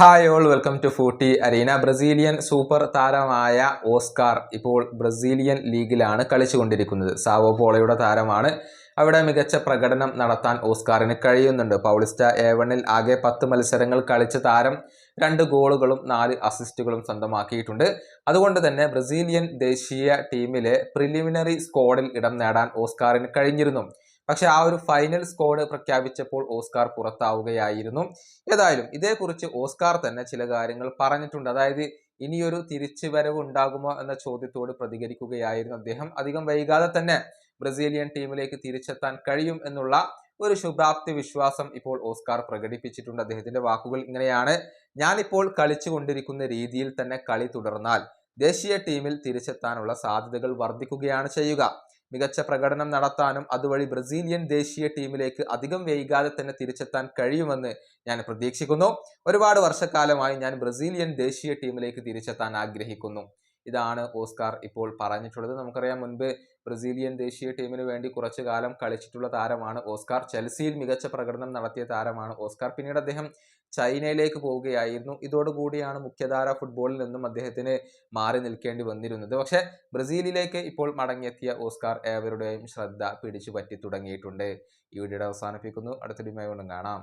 Hi all welcome to Footy Arena Brazilian super താരമായ Oscar ഇപ്പോൾ Brazilian ലീഗിലാണ് കളിച്ചുകൊണ്ടിരിക്കുന്നത്. സാവോ പോളയുടെ താരമാണ്. അവിടെ മികച്ച പ്രകടനം നടത്താൻ ഓസ്കാറിന് കഴിയുന്നുണ്ട്. പൗളിസ്റ്റ ഏവണിൽ ആകെ പത്ത് മത്സരങ്ങൾ കളിച്ച താരം രണ്ട് ഗോളുകളും നാല് അസിസ്റ്റുകളും സ്വന്തമാക്കിയിട്ടുണ്ട്. അതുകൊണ്ട് തന്നെ ബ്രസീലിയൻ ദേശീയ ടീമിലെ പ്രിലിമിനറി സ്ക്വാഡിൽ ഇടം നേടാൻ ഓസ്കാറിന് കഴിഞ്ഞിരുന്നു. പക്ഷെ ആ ഒരു ഫൈനൽ സ്കോഡ് പ്രഖ്യാപിച്ചപ്പോൾ ഓസ്കാർ പുറത്താവുകയായിരുന്നു. ഏതായാലും ഇതേക്കുറിച്ച് ഓസ്കാർ തന്നെ ചില കാര്യങ്ങൾ പറഞ്ഞിട്ടുണ്ട്. അതായത് ഇനിയൊരു തിരിച്ചുവരവ് ഉണ്ടാകുമോ എന്ന ചോദ്യത്തോട് പ്രതികരിക്കുകയായിരുന്നു അദ്ദേഹം. അധികം വൈകാതെ തന്നെ ബ്രസീലിയൻ ടീമിലേക്ക് തിരിച്ചെത്താൻ കഴിയും എന്നുള്ള ഒരു ശുഭാപ്തി വിശ്വാസം ഇപ്പോൾ ഓസ്കാർ പ്രകടിപ്പിച്ചിട്ടുണ്ട്. അദ്ദേഹത്തിന്റെ വാക്കുകൾ ഇങ്ങനെയാണ്. ഞാനിപ്പോൾ കളിച്ചുകൊണ്ടിരിക്കുന്ന രീതിയിൽ തന്നെ കളി തുടർന്നാൽ ദേശീയ ടീമിൽ തിരിച്ചെത്താനുള്ള സാധ്യതകൾ വർദ്ധിക്കുകയാണ് ചെയ്യുക. മികച്ച പ്രകടനം നടത്താനും അതുവഴി ബ്രസീലിയൻ ദേശീയ ടീമിലേക്ക് അധികം വൈകാതെ തന്നെ തിരിച്ചെത്താൻ കഴിയുമെന്ന് ഞാൻ പ്രതീക്ഷിക്കുന്നു. ഒരുപാട് വർഷക്കാലമായി ഞാൻ ബ്രസീലിയൻ ദേശീയ ടീമിലേക്ക് തിരിച്ചെത്താൻ ആഗ്രഹിക്കുന്നു. ഇതാണ് ഓസ്കാർ ഇപ്പോൾ പറഞ്ഞിട്ടുള്ളത്. നമുക്കറിയാം മുൻപ് ബ്രസീലിയൻ ദേശീയ ടീമിന് വേണ്ടി കുറച്ചു കാലം കളിച്ചിട്ടുള്ള താരമാണ് ഓസ്കാർ. ചെൽസിയിൽ മികച്ച പ്രകടനം നടത്തിയ താരമാണ് ഓസ്കാർ. പിന്നീട് അദ്ദേഹം ചൈനയിലേക്ക് പോവുകയായിരുന്നു. ഇതോടുകൂടിയാണ് മുഖ്യധാര ഫുട്ബോളിൽ നിന്നും അദ്ദേഹത്തിന് മാറി നിൽക്കേണ്ടി വന്നിരുന്നത്. പക്ഷേ ബ്രസീലിലേക്ക് ഇപ്പോൾ മടങ്ങിയെത്തിയ ഓസ്കാർ ഏവരുടെയും ശ്രദ്ധ പിടിച്ചു പറ്റി തുടങ്ങിയിട്ടുണ്ട് ഈ വീഡിയോ അവസാനിപ്പിക്കുന്നു. അടുത്ത ഡിമായി കാണാം.